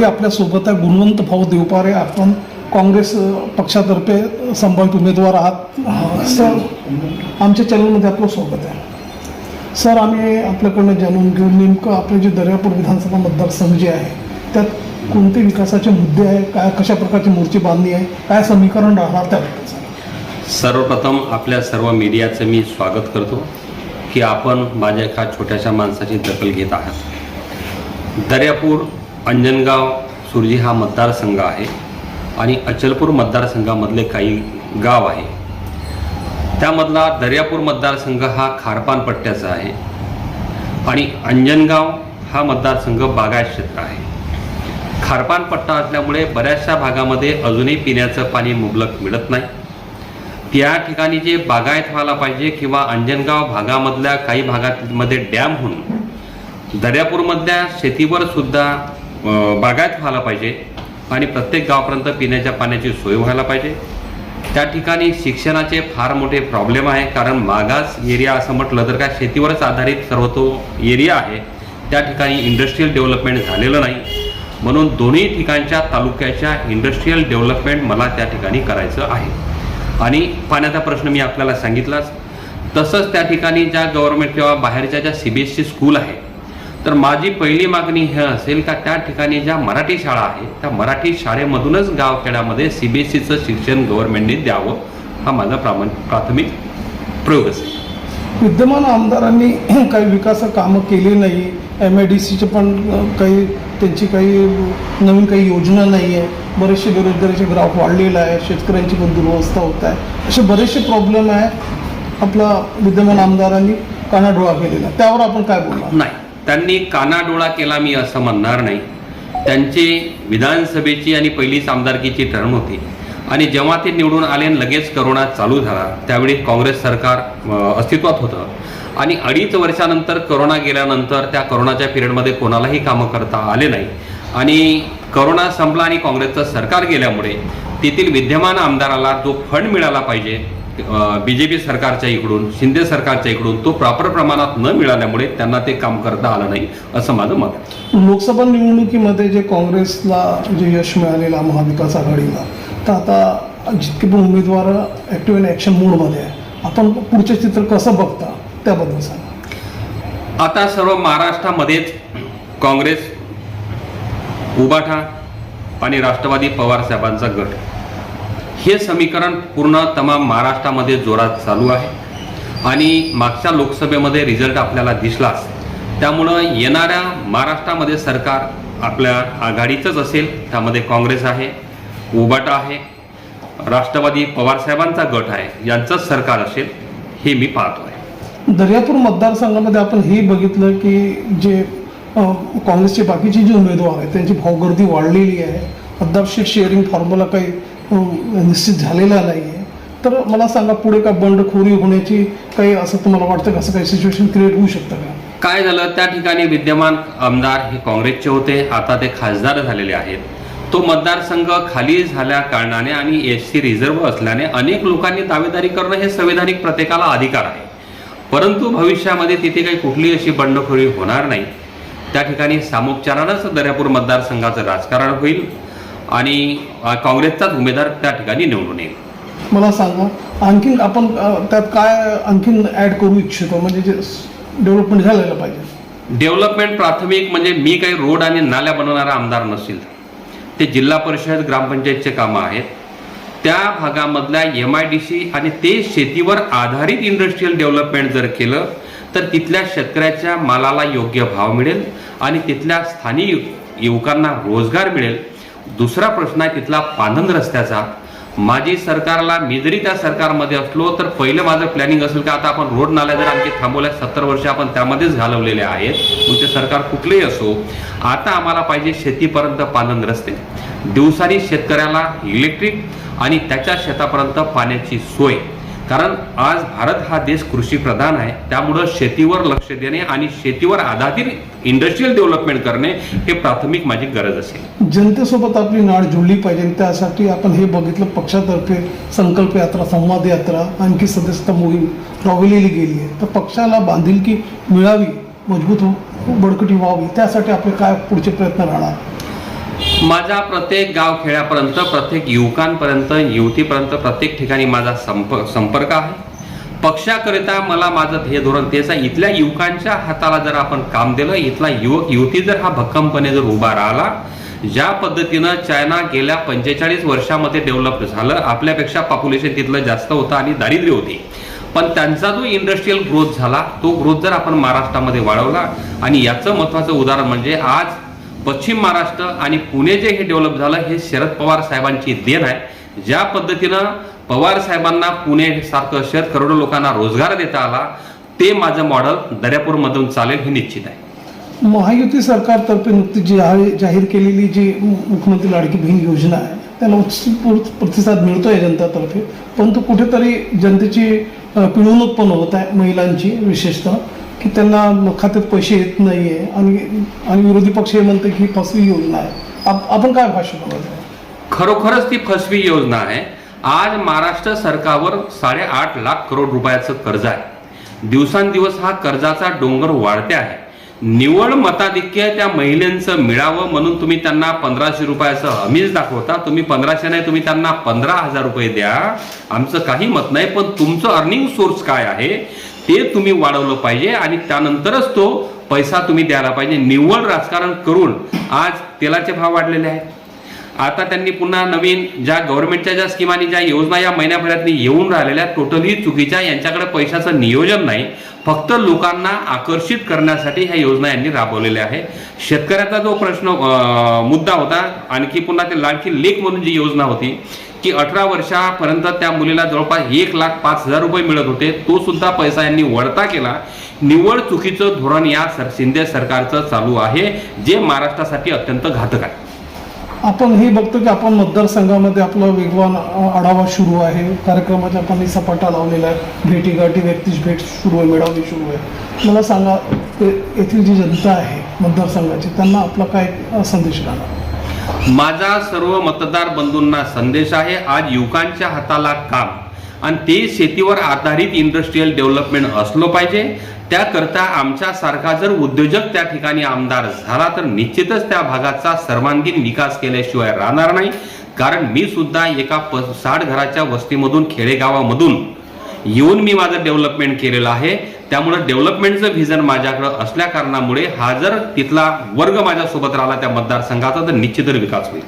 आघाडी आपल्यासोबत आहे. गुणवंत भाऊ देवपारे आपण काँग्रेस पक्षातर्फे संभावित उमेदवार आहात. सर आमच्या चॅनलमध्ये आपलं स्वागत आहे. सर आम्ही आपल्याकडनं जाणून घेऊन नेमकं आपले जे दर्यापूर विधानसभा मतदारसंघ जे आहे त्यात कोणते विकासाचे मुद्दे आहे काय कशा प्रकारची मोर्ची बांधणी आहे? काय समीकरण राहणार त्या सर्वप्रथम आपल्या सर्व मीडियाचं मी स्वागत करतो की आपण माझ्या एका छोट्याशा माणसाची दखल घेत आहात. दर्यापूर अंजनगाव सुरजी हा मतदारसंघ आहे आणि अचलपूर मतदारसंघामधले काही गाव आहे. त्यामधला दर्यापूर मतदारसंघ हा खारपान पट्ट्याचा आहे आणि अंजनगाव हा मतदारसंघ बागायत क्षेत्र आहे. खारपान पट्टा असल्यामुळे बऱ्याचशा भागामध्ये अजूनही पिण्याचं पाणी मुबलक मिळत नाही. त्या ठिकाणी जे बागायत व्हायला पाहिजे किंवा अंजनगाव भागामधल्या काही भागामध्ये डॅम होऊन दर्यापूरमधल्या शेतीवर सुद्धा बागायत व्हायला पाहिजे आणि प्रत्येक गावापर्यंत पिण्याच्या पाण्याची सोय व्हायला पाहिजे. त्या ठिकाणी शिक्षणाचे फार मोठे प्रॉब्लेम आहे कारण मागास एरिया असं म्हटलं तर काय शेतीवरच आधारित सर्व तो एरिया आहे. त्या ठिकाणी इंडस्ट्रीयल डेव्हलपमेंट झालेलं नाही. म्हणून दोन्ही ठिकाणच्या तालुक्याच्या इंडस्ट्रीयल डेव्हलपमेंट मला त्या ठिकाणी करायचं आहे. आणि पाण्याचा प्रश्न मी आपल्याला सांगितलाच. तसंच त्या ठिकाणी ज्या गव्हर्नमेंट किंवा बाहेरच्या ज्या C B S C school आहे तर माझी पहिली मागणी हे असेल का त्या ठिकाणी ज्या मराठी शाळा आहे त्या मराठी शाळेमधूनच गावखेड्यामध्ये सी बी एस सीचं शिक्षण गव्हर्नमेंटने द्यावं हा माझा प्रामाण प्राथमिक प्रयोग असेल. विद्यमान आमदारांनी काही विकास कामं केली नाही एम आय डी सीचे पण काही त्यांची काही नवीन काही योजना नाही आहे बरेचसे बेरोजगारीचे ग्राफ वाढलेला आहे शेतकऱ्यांची पण दुरवस्था होत आहे असे बरेचसे प्रॉब्लेम आहे आपला विद्यमान आमदारांनी कानाडोळा केलेला. त्यावर आपण काय बोलणार? नाही. त्यांनी कानाडोळा केला मी असं म्हणणार नाही. त्यांची विधानसभेची आणि पहिलीच आमदारकीची टर्म होती. आणि जेव्हा ते निवडून आले आणि लगेच करोना चालू झाला त्यावेळी काँग्रेस सरकार अस्तित्वात होतं. आणि अडीच वर्षानंतर करोना गेल्यानंतर त्या करोनाच्या पिरियडमध्ये कोणालाही कामं करता आले नाही. आणि करोना संपला आणि काँग्रेसचं सरकार गेल्यामुळे तेथील विद्यमान आमदाराला जो फंड मिळाला पाहिजे बी जे पी सरकारच्या इकडून शिंदे सरकारच्या इकडून तो प्रॉपर प्रमाणात न मिळाल्यामुळे त्यांना ते काम करता आलं नाही असं माझं मत लोकसभा निवडणुकीमध्ये जे काँग्रेसला जे यश मिळालेलं महाविकास आघाडीला तर आता जितके पण उमेदवार ॲक्टिव्ह अँड ॲक्शन मोडमध्ये आहे आपण पुढचे चित्र कसं बघता त्याबद्दल सांगा. आता सर्व महाराष्ट्रामध्येच काँग्रेस उबाठा आणि राष्ट्रवादी पवार साहेबांचा गट. हे समीकरण पूर्ण तमाम महाराष्ट्रामध्ये जोरात चालू आहे. आणि मागच्या लोकसभेमध्ये रिझल्ट आपल्याला दिसलाच. त्यामुळं येणाऱ्या महाराष्ट्रामध्ये सरकार आपल्या आघाडीचंच असेल त्यामध्ये काँग्रेस आहे उबाटा आहे राष्ट्रवादी पवारसाहेबांचा गट आहे यांचंच सरकार असेल हे मी पाहतो आहे दर्यापूर मतदारसंघामध्ये आपण हे बघितलं की जे काँग्रेसचे बाकीचे जे उमेदवार आहेत त्यांची भावगर्दी वाढलेली आहे. मतदार शेअरिंग फॉर्म्युला काही निश्चित झालेला नाही आहे तर मला सांगा पुढे का बंडखोरी होण्याची काही असं तुम्हाला वाटतं का? असं काही सिच्युएशन क्रिएट होऊ शकतं का? काय झालं? त्या ठिकाणी विद्यमान आमदार हे काँग्रेसचे होते. आता ते खासदार झालेले आहेत. तो मतदारसंघ खाली झाल्या कारणाने आणि एस सी रिझर्व्ह असल्याने अनेक लोकांनी दावेदारी करणं हे संविधानिक प्रत्येकाला अधिकार आहे. परंतु भविष्यामध्ये तिथे काही कुठली अशी बंडखोरी होणार नाही. त्या ठिकाणी सामोपचारानंच दर्यापूर मतदारसंघाचं राजकारण होईल. आणि काँग्रेसचाच उमेदवार त्या ठिकाणी निवडून येईल. मला सांगा आणखीन आपण त्यात काय आणखीन ॲड करू इच्छितो? म्हणजे जे डेव्हलपमेंट झालेलं पाहिजे. डेव्हलपमेंट प्राथमिक म्हणजे मी काही रोड आणि नाल्या बनवणारा आमदार नसेल ते जिल्हा परिषद ग्रामपंचायतचे कामं आहेत. त्या भागामधल्या एम आय डी सी आणि ते शेतीवर आधारित इंडस्ट्रीयल डेव्हलपमेंट जर केलं तर तिथल्या शेतकऱ्याच्या मालाला योग्य भाव मिळेल आणि तिथल्या स्थानिक युवकांना रोजगार मिळेल. दुसरा प्रश्न आहे तिथला पानंद रस्त्याचा. माझी सरकारला मी जरी त्या सरकारमध्ये असलो तर पहिलं माझं प्लॅनिंग असेल का? आता आपण रोड नाल्या जर आणखी थांबवल्या सत्तर वर्ष आपण त्यामध्येच घालवलेले आहेत. तुमचे सरकार कुठलेही असो आता आम्हाला पाहिजे शेतीपर्यंत पानंद रस्ते. दिवसानी शेतकऱ्याला इलेक्ट्रिक आणि त्याच्या शेतापर्यंत पाण्याची सोय. कारण आज भारत हा देश कृषी प्रधान आहे. त्यामुळं शेतीवर लक्ष देणे आणि शेतीवर आधारित इंडस्ट्रीयल डेव्हलपमेंट करणे हे प्राथमिक माझी गरज असेल. जनतेसोबत आपली नाळ जुळली पाहिजे त्यासाठी आपण हे बघितलं पक्षातर्फे संकल्प यात्रा संवाद यात्रा आणखी सदस्यता मोहीम राबविलेली गेली आहे. तर पक्षाला बांधिलकी मिळावी मजबूत बळकटी व्हावी त्यासाठी आपले काय पुढचे प्रयत्न राहणार? माझा प्रत्येक गाव खेड्यापर्यंत प्रत्येक युवकांपर्यंत युवतीपर्यंत प्रत्येक ठिकाणी माझा संप संपर्क आहे. पक्षाकरिता मला माझं ध्येय धोरण तेच आहे इथल्या युवकांच्या हाताला जर आपण काम दिलं इथला युवक युवती जर हा भक्कमपणे जर उभा राहिला ज्या पद्धतीनं चायना गेल्या पंचेचाळीस वर्षामध्ये डेव्हलप झालं आपल्यापेक्षा पॉप्युलेशन तिथलं जास्त होतं आणि दारिद्र्य होती. पण त्यांचा जो इंडस्ट्रीयल ग्रोथ झाला तो ग्रोथ जर आपण महाराष्ट्रामध्ये वाढवला आणि याचं महत्त्वाचं उदाहरण म्हणजे आज पश्चिम महाराष्ट्र आणि पुणे जे हे डेव्हलप झालं हे शरद पवार साहेबांची देण आहे. ज्या पद्धतीनं पवार साहेबांना पुणे सारखं शहर करोडो लोकांना रोजगार देता आला ते माझं मॉडेल दर्यापूरमधून चालेल हे निश्चित आहे. महायुती सरकारतर्फे नुकतीच जी जाहीर जाहीर केलेली जी मुख्यमंत्री लाडकी बहीण योजना आहे त्याला उत्स्फूर्त प्रतिसाद मिळतोय जनतातर्फे. परंतु कुठेतरी जनतेची पिळवणूक पण होत आहे महिलांची विशेषतः. की त्यांना खात्यात पैसे येत नाहीये आणि आणि विरोधी पक्ष हे म्हणते की फसवी योजना आहे. आपण काय भाष्य बघायचं खरोखरच ती फसवी योजना आहे. आज महाराष्ट्र सरकारवर साडेआठ लाख करोड रुपयाचं कर्ज आहे. दिवसांदिवस हा कर्जाचा डोंगर वाढते आहे. निवड मताधिक्य त्या महिलेचं मिळावं म्हणून तुम्ही त्यांना पंधराशे रुपयाचं हमीच दाखवता तुम्ही पंधराशे नाही तुम्ही त्यांना पंधरा हजार रुपये द्या. आमचं काही मत नाही पण तुमचं अर्निंग सोर्स काय आहे? ते तुम्ही वाढवलं पाहिजे आणि त्यानंतरच तो पैसा तुम्ही द्यायला पाहिजे. निव्वळ राजकारण करून आज तेलाचे भाव वाढलेले आहेत. आता त्यांनी पुन्हा नवीन ज्या गव्हर्नमेंटच्या ज्या स्कीम आणि ज्या योजना या महिन्याभरात येऊन राहिलेल्या टोटली चुकीच्या. यांच्याकडे पैशाचं नियोजन नाही. फक्त लोकांना आकर्षित करण्यासाठी ह्या योजना यांनी राबवलेल्या आहे शेतकऱ्याचा जो प्रश्न मुद्दा होता आणखी पुन्हा ते लाडकी लेख म्हणून जी योजना होती की अठरा वर्षापर्यंत त्या मुलीला जवळपास एक लाख पाच हजार रुपये मिळत होते. तो सुद्धा पैसा यांनी वळता केला. निवड चुकीचं धोरण या सर शिंदे सरकारचं चालू आहे जे महाराष्ट्रासाठी अत्यंत घातक आहे. आपण हे बघतो की आपण मतदारसंघामध्ये आपला वेगवान आढावा सुरू आहे. कार्यक्रमाचा आपण सपाटा लावलेला आहे. भेटीगाठी व्यक्तीच भेट सुरू आहे मिळावणी सुरू आहे. मला सांगा ते येथील जी जनता आहे मतदारसंघाची त्यांना आपला काय संदेश राहणार? माझा सर्व मतदार बंधूंना संदेश आहे आज युवकांच्या हाताला काम. आणि ते शेतीवर आधारित इंडस्ट्रीयल डेव्हलपमेंट असलो पाहिजे. त्याकरता आमच्यासारखा जर उद्योजक त्या ठिकाणी आमदार झाला तर निश्चितच त्या भागाचा सर्वांगीण विकास केल्याशिवाय राहणार नाही. कारण मी सुद्धा एका प साठ घराच्या वस्तीमधून खेडेगावामधून येऊन मी माझं डेव्हलपमेंट केलेलं आहे. त्यामुळे डेव्हलपमेंटचं व्हिजन माझ्याकडं असल्या कारणामुळे हा जर तिथला वर्ग माझ्यासोबत राहिला त्या मतदारसंघाचा तर निश्चितच विकास होईल.